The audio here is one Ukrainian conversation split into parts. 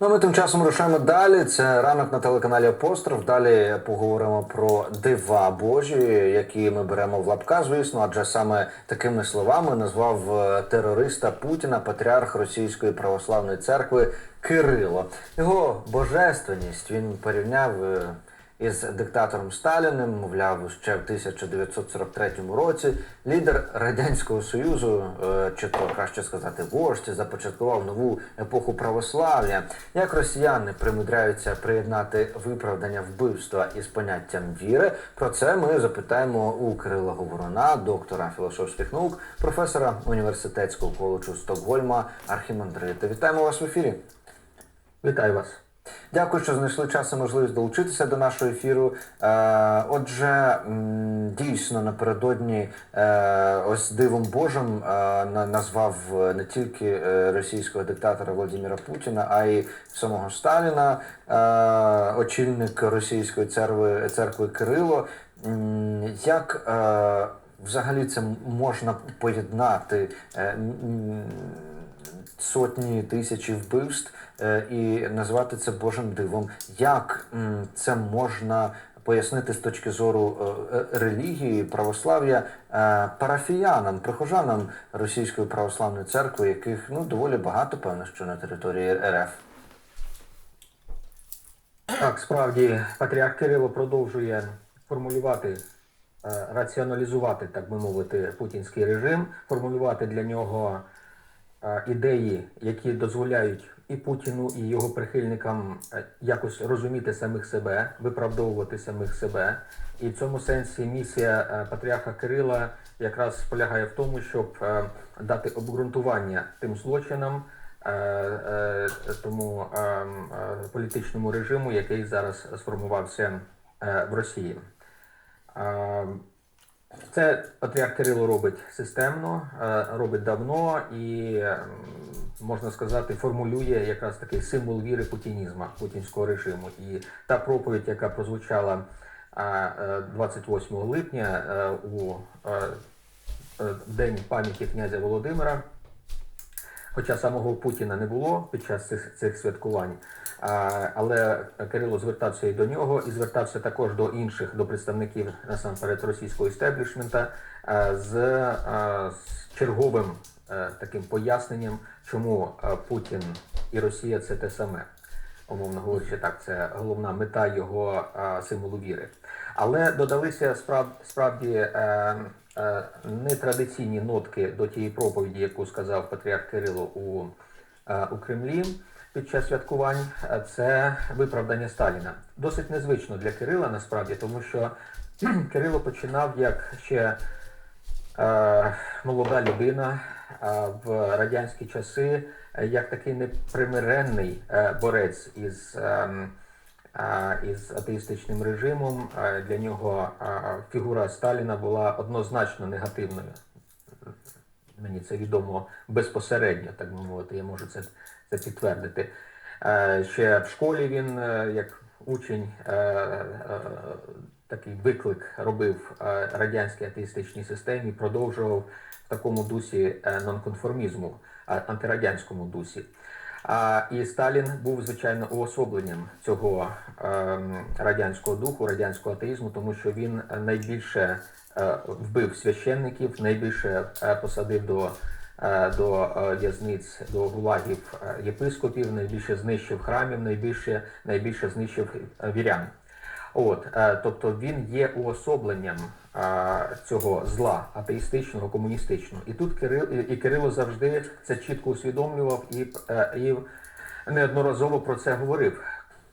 Ну, ми тим часом рушаємо далі. Це ранок на телеканалі Апостроф. Далі поговоримо про дива Божі, які ми беремо в лапка, звісно, адже саме такими словами назвав е, терориста Путіна патріарх Російської православної церкви Кирило. Його божественність він порівняв. Із диктатором Сталіним, мовляв, ще в 1943 році лідер радянського союзу, е, чи то краще сказати, вождь, започаткував нову епоху православ'я. Як росіяни примудряються приєднати виправдання вбивства із поняттям віри? Про це ми запитаємо у Кирила Говоруна, доктора філософських наук, професора університетського коледжу Стокгольма, архімандрита. Вітаємо вас в ефірі. Вітаю вас. Дякую, що знайшли час і можливість долучитися до нашого ефіру. Е, отже, дійсно напередодні е, ось дивом Божим е, назвав не тільки російського диктатора Володимира Путіна, а й самого Сталіна, очільник російської церкви, церкви Кирило. Як взагалі це можна поєднати? Сотні тисячі вбивств е, і назвати це Божим дивом. Як це можна пояснити з точки зору е, е, релігії, православ'я парафіянам, прихожанам Російської православної церкви, яких ну доволі багато, певно, що на території РФ? Так, справді патріарх Кирило продовжує формулювати, раціоналізувати, так би мовити, путінський режим, формулювати для нього ідеї, які дозволяють і Путіну, і його прихильникам е, якось розуміти самих себе, виправдовувати самих себе. І в цьому сенсі місія е, патріарха Кирила якраз полягає в тому, щоб е, дати обґрунтування тим злочинам, е, е, тому е, е, політичному режиму, який зараз сформувався е, в Росії. Це патріарх Кирило робить системно, е, робить давно і, можна сказати, формулює якраз такий символ віри путінізму, путінського режиму. І та проповідь, яка прозвучала е, е, 28 липня е, у День пам'яті князя Володимира, Хоча самого Путіна не було під час цих, святкувань, але Кирило звертався і до нього, і звертався також до інших, до представників насамперед російського істеблішмента з, з черговим е, таким поясненням, чому е, Путін і Росія це те саме. Умовно говорячи, так, це головна мета його е, символу віри. Але додалися справ, справді е, е, нетрадиційні нотки до тієї проповіді, яку сказав патріарх Кирило у, е, у Кремлі під час святкувань. Е, Це виправдання Сталіна. Досить незвично для Кирила насправді, тому що Кирило починав як ще е, молода людина е, в радянські часи, е, як такий непримиренний е, борець із, ем, е, із атеїстичним режимом. Е, Для нього фігура Сталіна була однозначно негативною. Мені це відомо безпосередньо, так би мовити, я можу це, це підтвердити. Е, Ще в школі він, е, як учень, е, такий виклик робив радянській атеїстичній системі, продовжував в такому дусі нонконформізму, антирадянському дусі. І Сталін був, звичайно, уособленням цього радянського духу, радянського атеїзму, тому що він найбільше вбив священників, найбільше посадив до, до е, в'язниць, до гулагів е, єпископів, найбільше знищив храмів, найбільше, найбільше знищив е, вірян. От, е, тобто він є уособленням е, цього зла атеїстичного, комуністичного. І тут Кирил, і- Кирило завжди це чітко усвідомлював і, е, і неодноразово про це говорив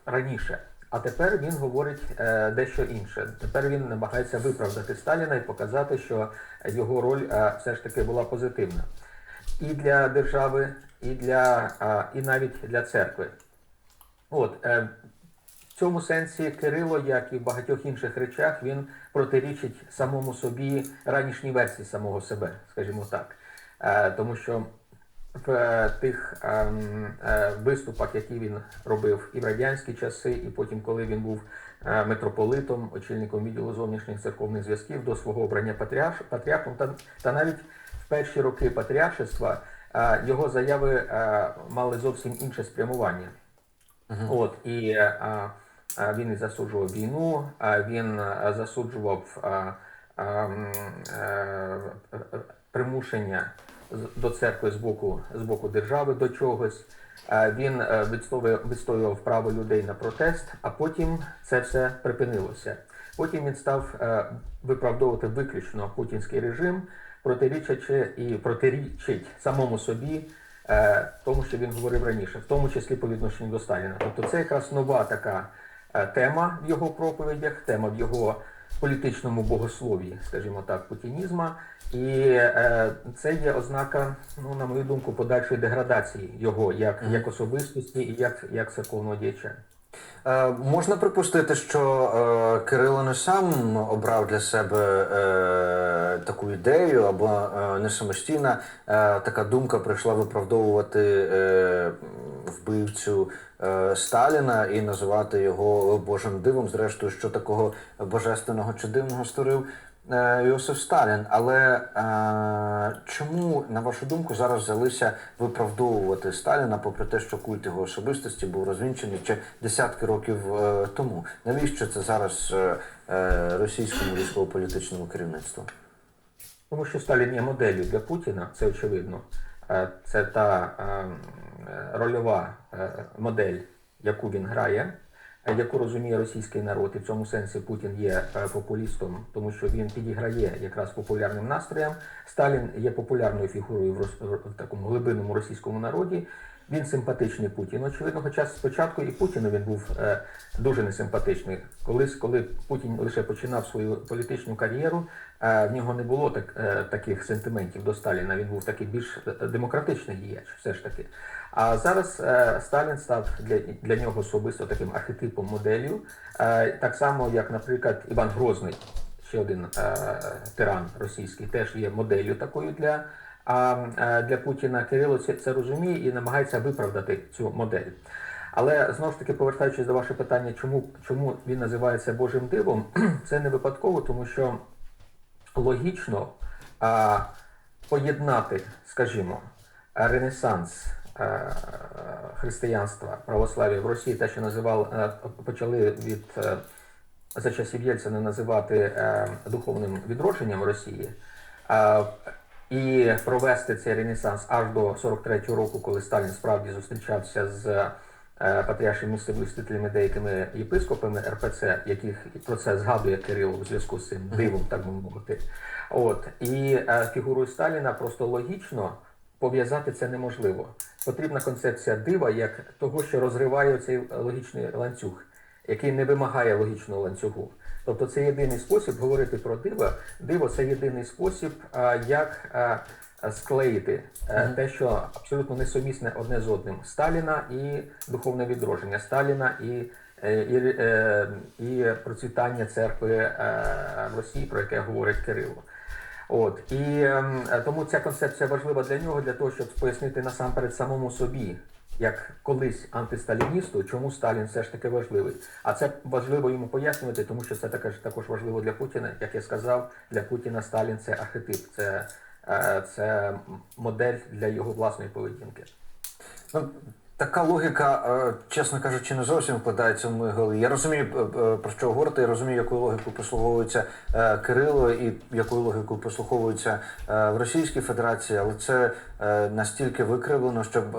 раніше. А тепер він говорить е, дещо інше. Тепер він намагається виправдати Сталіна і показати, що його роль е, все ж таки була позитивна і для держави, і для е, і навіть для церкви. От е, в цьому сенсі Кирило, як і в багатьох інших речах, він протирічить самому собі ранішній версії самого себе, скажімо так. Е, тому що в е, тих ем, е, виступах, які він робив і в радянські часи, і потім, коли він був е, митрополитом, очільником відділу зовнішніх церковних зв'язків до свого обрання патріархом, та, та навіть перші роки патріаршества е, його заяви е, мали зовсім інше спрямування. От і е, він і засуджував війну, він засуджував примушення до церкви з боку, з боку держави до чогось. Він відстоював, право людей на протест, а потім це все припинилося. Потім він став виправдовувати виключно путінський режим, протирічачи і протирічить самому собі е, тому, що він говорив раніше, в тому числі по відношенню до Сталіна. Тобто це якраз нова така е, тема в його проповідях, тема в його політичному богослов'ї, скажімо так, путінізма. І е, це є ознака, ну на мою думку, подальшої деградації його як, як особистості і як, як церковного діяча. Е, можна припустити, що е, Кирило не сам обрав для себе е, таку ідею, або е, не самостійна е, така думка прийшла виправдовувати е, вбивцю е, Сталіна і називати його Божим дивом. Зрештою, що такого божественного чи дивного створив Йосиф Сталін. Але е, чому, на вашу думку, зараз взялися виправдовувати Сталіна, попри те, що культ його особистості був розвінчений ще десятки років е, тому? Навіщо це зараз е, е, російському військово-політичному керівництву? Тому що Сталін є моделлю для Путіна, це очевидно. Е, Це та е, е, рольова е, модель, яку він грає, е, яку розуміє російський народ. І в цьому сенсі Путін є е, популістом, тому що він підіграє якраз популярним настроям. Сталін є популярною фігурою в, в такому глибинному російському народі. Він симпатичний Путіну. Очевидно, хоча спочатку і Путіну він був е, дуже несимпатичний. Колись, коли Путін лише починав свою політичну кар'єру, е, в нього не було так, е, таких сентиментів до Сталіна. Він був такий більш демократичний діяч, все ж таки. А зараз Сталін став для, для нього особисто таким архетипом моделлю, так само, як, наприклад, Іван Грозний, ще один тиран російський, теж є моделлю такою для. А е, для Путіна Кирило це, розуміє і намагається виправдати цю модель. Але знову ж таки, повертаючись до вашого питання, чому, чому він називається Божим дивом, це не випадково, тому що логічно а, поєднати, скажімо, ренесанс е, християнства, православ'я в Росії, те, що називали, е, почали від за часів Єльцина називати е, духовним відродженням Росії. Е, і провести цей ренесанс аж до 43-го року, коли Сталін справді зустрічався з е, патріаршими місцевістителями, деякими єпископами РПЦ, яких про це згадує Кирило у зв'язку з цим дивом, так би мовити. От і е, фігурою Сталіна просто логічно пов'язати це неможливо. Потрібна концепція дива як того, що розриває цей логічний ланцюг, який не вимагає логічного ланцюгу. Тобто це єдиний спосіб говорити про диво. Диво це єдиний спосіб, як склеїти е, те, що абсолютно несумісне одне з одним Сталіна і духовне відродження Сталіна і, е, і, е, і процвітання церкви в Росії, про яке говорить Кирило. От і ем, тому ця концепція важлива для нього, для того, щоб пояснити насамперед самому собі, як колись антисталіністу, чому Сталін все ж таки важливий. А це важливо йому пояснювати, тому що це також також важливо для Путіна. Як я сказав, для Путіна Сталін це архетип, це, е, це модель для його власної поведінки. Ну, така логіка, е, чесно кажучи, не зовсім вкладається в мої голові. Я розумію, е, е, про що ви говорите, я розумію, якою логікою послуговується Кирило і якою логікою послуховується в Російській Федерації, але це настільки викривлено, щоб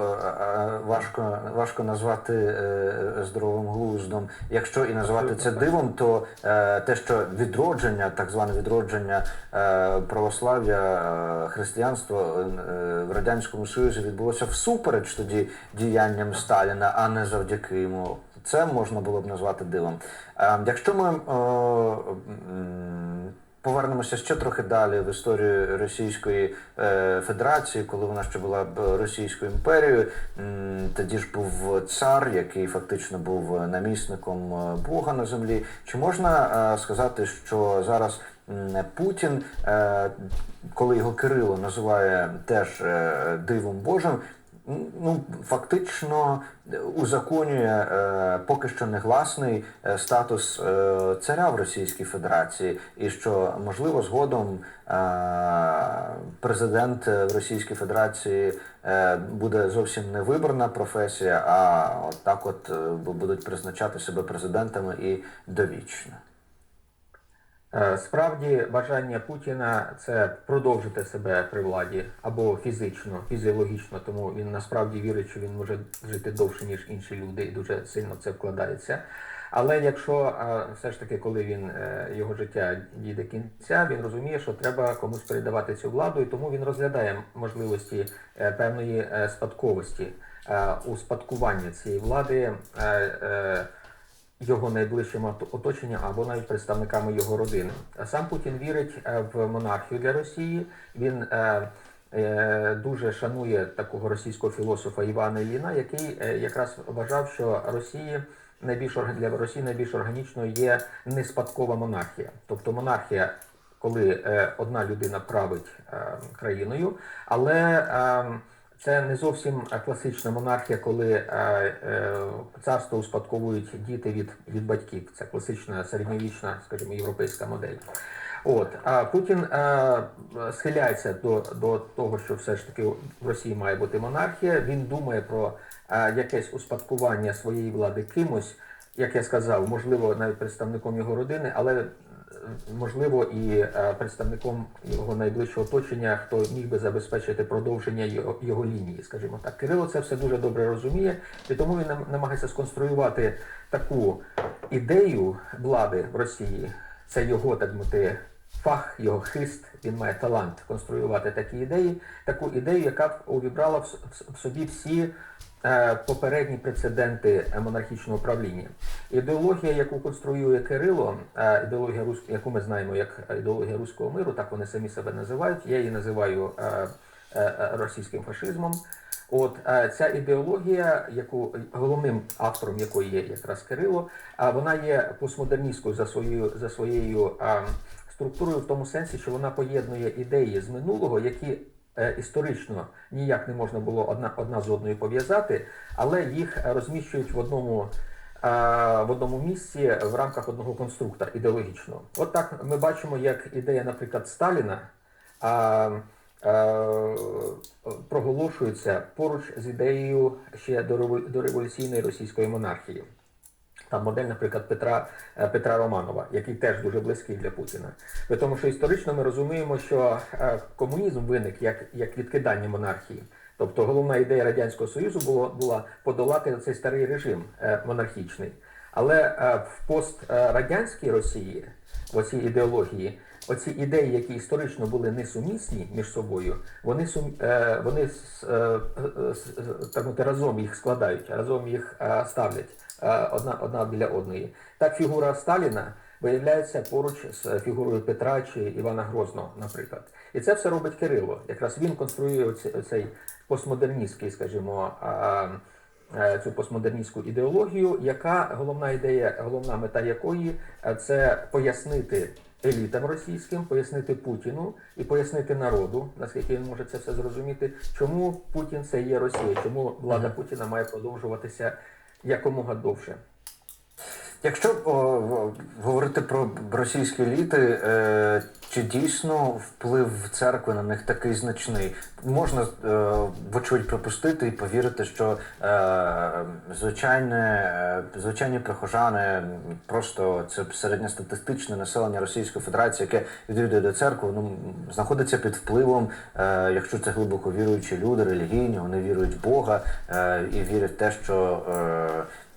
важко, важко назвати здоровим глуздом. Якщо і назвати це дивом, то те, що відродження, так зване відродження православ'я, християнства в радянському союзі відбулося всупереч тоді діянням Сталіна, а не завдяки йому. Це можна було б назвати дивом. Е, Якщо ми е, повернемося ще трохи далі в історію Російської е, Федерації, коли вона ще була Російською імперією, тоді ж був цар, який фактично був намісником Бога на землі. Чи можна сказати, що зараз Путін, коли його Кирило називає теж дивом Божим, ну, фактично е, узаконює е, поки що негласний е, статус е, царя в Російській Федерації, і що можливо згодом е, президент в Російській Федерації е, буде зовсім не виборна професія, а от так от е, будуть призначати себе президентами і довічно. Е, Справді бажання Путіна це продовжити себе при владі або фізично, фізіологічно, тому він насправді вірить, що він може жити довше, ніж інші люди, і дуже сильно це вкладається. Але якщо е, все ж таки, коли він е, його життя дійде кінця, він розуміє, що треба комусь передавати цю владу, і тому він розглядає можливості певної спадковості е, успадкування цієї влади. Е, е, його найближчим оточенням або навіть представниками його родини. А Сам Путін вірить е, в монархію для Росії. Він е, е, дуже шанує такого російського філософа Івана Ілліна, який е, якраз вважав, що Росії найбільш для Росії найбільш органічною є неспадкова монархія, тобто монархія. Коли е, одна людина править е, країною, але е, це не зовсім класична монархія, коли е, е, царство успадковують діти від, від батьків. Це класична середньовічна, скажімо, європейська модель. От а Путін е, схиляється до, до того, що все ж таки в Росії має бути монархія. Він думає про е, якесь успадкування своєї влади кимось, як я сказав, можливо, навіть представником його родини, але можливо і е, представником його найближчого оточення, хто міг би забезпечити продовження його, його лінії, скажімо так. Кирило це все дуже добре розуміє, і тому він намагається сконструювати таку ідею влади в Росії. Це його так мовити, фах, його хист. Він має талант конструювати такі ідеї, таку ідею, яка увібрала в собі всі попередні прецеденти е, монархічного правління. Ідеологія, яку конструює Кирило, е, ідеологія яку ми знаємо як ідеологія руського миру, так вони самі себе називають. Я її називаю е, е, е, російським фашизмом. От е, ця ідеологія, яку головним автором якої є якраз Кирило, вона є постмодерністкою за своєю за своєю е, структурою в тому сенсі, що вона поєднує ідеї з минулого, які е, історично ніяк не можна було одна, одна з одною пов'язати, але їх е, розміщують в одному. е, В одному місці в рамках одного конструкта ідеологічного. От так ми бачимо, як ідея, наприклад, Сталіна е, проголошується поруч з ідеєю ще дореволю- дореволюційної російської монархії. Там модель, наприклад, Петра, е, Петра Романова, який теж дуже близький для Путіна. При тому, що історично ми розуміємо, що е, комунізм виник як, як відкидання монархії. Тобто головна ідея Радянського Союзу було, була подолати цей старий режим е, монархічний. Але в пострадянській Росії, в оцій ідеології, оці ідеї, які історично були несумісні між собою, вони сум, вони так мовити, разом їх складають, разом їх ставлять одна, одна біля одної. Так фігура Сталіна виявляється поруч з фігурою Петра чи Івана Грозного, наприклад. І це все робить Кирило. Якраз він конструює оцей постмодерністський, скажімо, е, цю постмодерністську ідеологію, яка головна ідея, головна мета якої е, це пояснити елітам російським, пояснити Путіну і пояснити народу, наскільки він може це все зрозуміти, чому Путін це є Росія, чому влада Путіна має продовжуватися якомога довше. Якщо о, говорити про російські еліти, е, чи дійсно вплив церкви на них такий значний? Можна е, вочевидь припустити і повірити, що е, звичайне, е, звичайні прихожани, просто це середньостатистичне населення Російської Федерації, яке відвідує до церкви, ну знаходиться під впливом, якщо це глибоко віруючі люди, релігійні, вони вірують в Бога і вірять в те, що.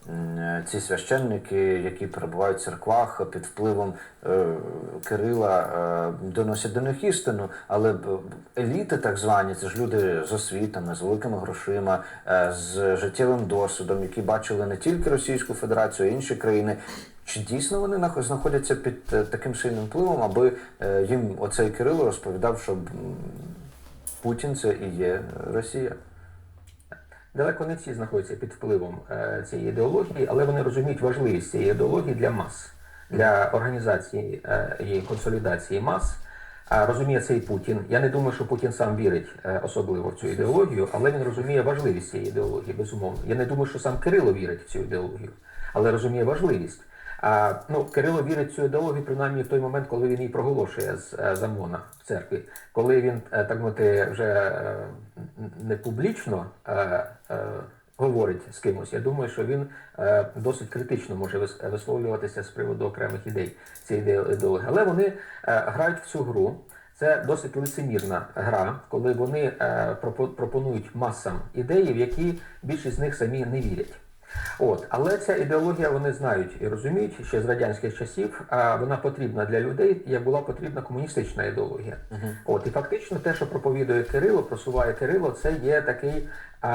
Е, ці священники, які перебувають в церквах під впливом е, Кирила, е, доносять до них істину. Але еліти, так звані, це ж люди з освітами, з великими грошима, з життєвим досвідом, які бачили не тільки Російську Федерацію, а й інші країни. Чи дійсно вони нах- знаходяться під таким сильним впливом, аби їм оцей Кирило розповідав, що Путін це і є Росія? Далеко не всі знаходяться під впливом е, цієї ідеології, але вони розуміють важливість цієї ідеології для мас, для організації е, і консолідації мас. А розуміє це і Путін. Я не думаю, що Путін сам вірить е, особливо в цю ідеологію, але він розуміє важливість цієї ідеології, безумовно. Я не думаю, що сам Кирило вірить в цю ідеологію, але розуміє важливість. А, ну, Кирило вірить цю ідеологію принаймні в той момент, коли він її проголошує з е, замона в церкві. Коли він, е, так мовити, вже е, не публічно говорить з кимось, я думаю, що він досить критично може вис- висловлюватися з приводу окремих ідей цієї іде- ідеології. Але вони грають в цю гру. Це досить лицемірна гра, коли вони пропонують масам ідеї, в які більшість з них самі не вірять. От, але ця ідеологія вони знають і розуміють ще з радянських часів. А вона потрібна для людей, як була потрібна комуністична ідеологія. От і фактично те, що проповідує Кирило, просуває Кирило, це є такий а,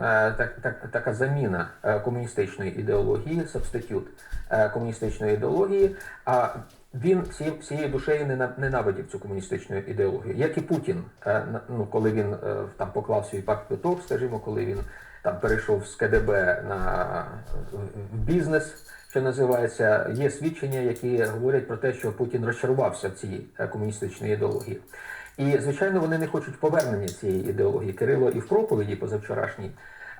а, так, так, така заміна е, комуністичної ідеології, субститют е, комуністичної ідеології. А він всі, всією душею нена- ненавидів цю комуністичну ідеологію, як і Путін, е, ну коли він там поклав свій пакт квиток, скажімо, коли він там перейшов з КДБ на бізнес, що називається, є свідчення, які говорять про те, що Путін розчарувався в цій е, комуністичній ідеології. І звичайно, вони не хочуть повернення цієї ідеології. Кирило і в проповіді позавчорашній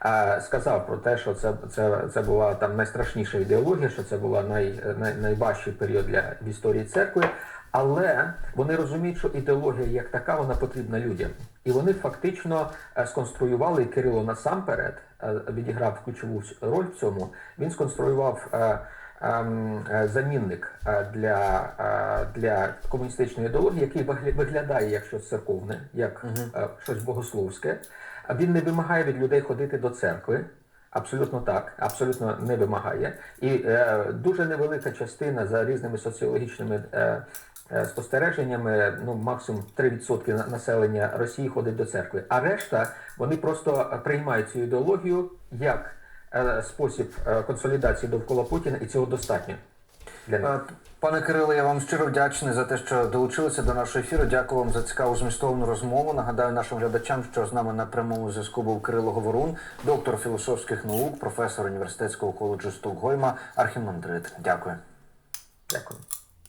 е, сказав про те, що це, це, це була там найстрашніша ідеологія, що це була най, най, найважчий період для в історії церкви. Але вони розуміють, що ідеологія як така вона потрібна людям, і вони фактично е, сконструювали Кирило насамперед е, відіграв ключову роль в цьому. Він сконструював е, ем, замінник для, для комуністичної ідеології, який вигля- виглядає як щось церковне, як е, щось богословське. А Він не вимагає від людей ходити до церкви. Абсолютно так, абсолютно не вимагає. І е, дуже невелика частина за різними соціологічними е, е, спостереженнями, ну максимум 3% населення Росії ходить до церкви. А решта вони просто приймають цю ідеологію як е, спосіб е, консолідації довкола Путіна, і цього достатньо Пане Кирило, я вам щиро вдячний за те, що долучилися до нашого ефіру. Дякую вам за цікаву змістовну розмову. Нагадаю нашим глядачам, що з нами на прямому зв'язку був Кирило Говорун, доктор філософських наук, професор університетського коледжу Стокгольма, архімандрит. Дякую. Дякую.